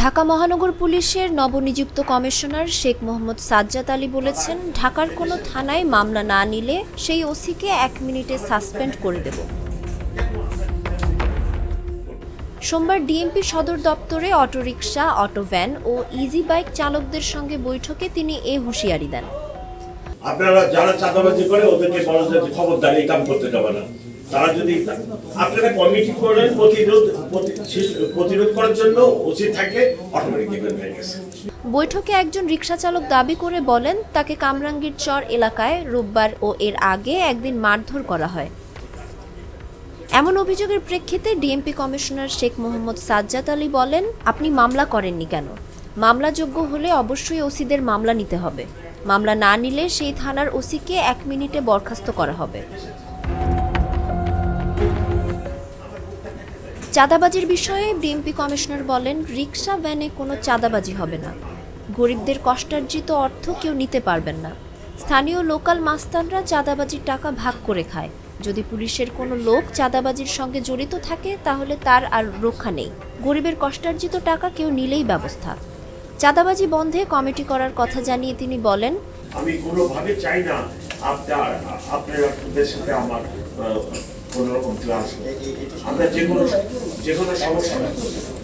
ঢাকা মহানগর পুলিশের নবনিযুক্ত কমিশনার শেখ মোহাম্মদ সাজ্জাদ আলী বলেছেন, ঢাকার কোনো থানায় মামলা না নিলে সেই ওসিকে এক মিনিটে সাসপেন্ড করে দেব। সোমবার ডিএমপি সদর দপ্তরে অটোরিকশা, অটোভ্যান ও ইজি বাইক চালকদের সঙ্গে বৈঠকে তিনি এ হুঁশিয়ারি দেন। আপনারা যারা চাঁদাবাজি করে ওদেরকে যে খবরদারি কাম করতে যাবে না। তারা যদি আপনারা কমিটি করেন প্রতিরোধ প্রতিরোধ করার জন্য উচিত থাকলে অটোমেটিক হয়ে গেছে। বৈঠকে একজন রিক্সা চালক দাবি করে বলেন, তাকে কামরাঙ্গীর চর এলাকায় রোববার ও এর আগে একদিন মারধর করা হয়। এমন অভিযোগের প্রেক্ষিতে ডিএমপি কমিশনার শেখ মোহাম্মদ সাজ্জাদ আলী বলেন, আপনি মামলা করেননি কেন? মামলাযোগ্য হলে অবশ্যই ওসিদের মামলা নিতে হবে। মামলা না নিলে সেই থানার ওসিকে এক মিনিটে বরখাস্ত করা হবে। চাঁদাবাজির বিষয়ে ডিএমপি কমিশনার বলেন রিক্সা ভ্যানে কোনো চাঁদাবাজি হবে না। গরিবদের কষ্টার্জিত অর্থ কেউ নিতে পারবেন না। স্থানীয় লোকাল মাস্তানরা চাঁদাবাজির টাকা ভাগ করে খায়। যদি পুলিশের কোনো লোক চাঁদাবাজির সঙ্গে জড়িত থাকে, তাহলে তার আর রক্ষা নেই। গরিবের কষ্টার্জিত টাকা কেউ নিলেই ব্যবস্থা। চাঁদাবাজি বন্ধে কমিটি করার কথা জানিয়ে তিনি বলেন, আমি কোনোভাবে চাই না আপনার আপনার সাথে আমার কোন রকম ক্লাস। আমরা যে কোনো যে কোনো সমস্যা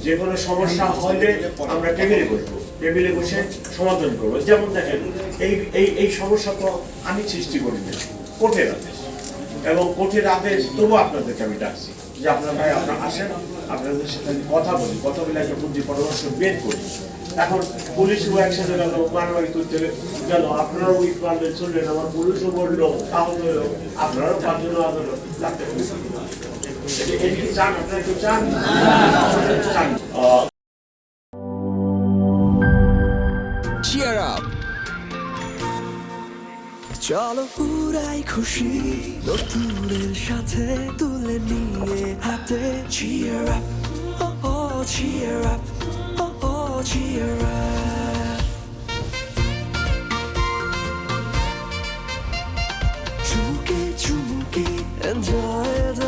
যে কোনো সমস্যা হলে আমরা টেবিলে বসবো। টেবিলে বসে সমাধান করব। যেমন দেখেন, এই এই এই সমস্যা তো আমি সৃষ্টি করিনি কোর্টের আদেশ। এবং কোর্টের আদেশ তবু আপনাদেরকে আমি ডাকছি যে আপনার ভাই, আপনারা আসেন, আপনাদের সাথে আমি কথা বলি। কথা বলে একটা বুদ্ধি পরামর্শ বের করি। এখন পুলিশও একসাথে গেল মারামারি করতে গেল আপনারাও ওই পারলে চললেন, আমার পুলিশও বলল, তাহলে হলো আপনারাও পাঁচজন আদালত চান চলো পুরাই খুশি নতুনের সাথে তুলে নিয়ে হাতে oh oh cheer up oh oh cheer up চুমুকে চুমুকে enjoy the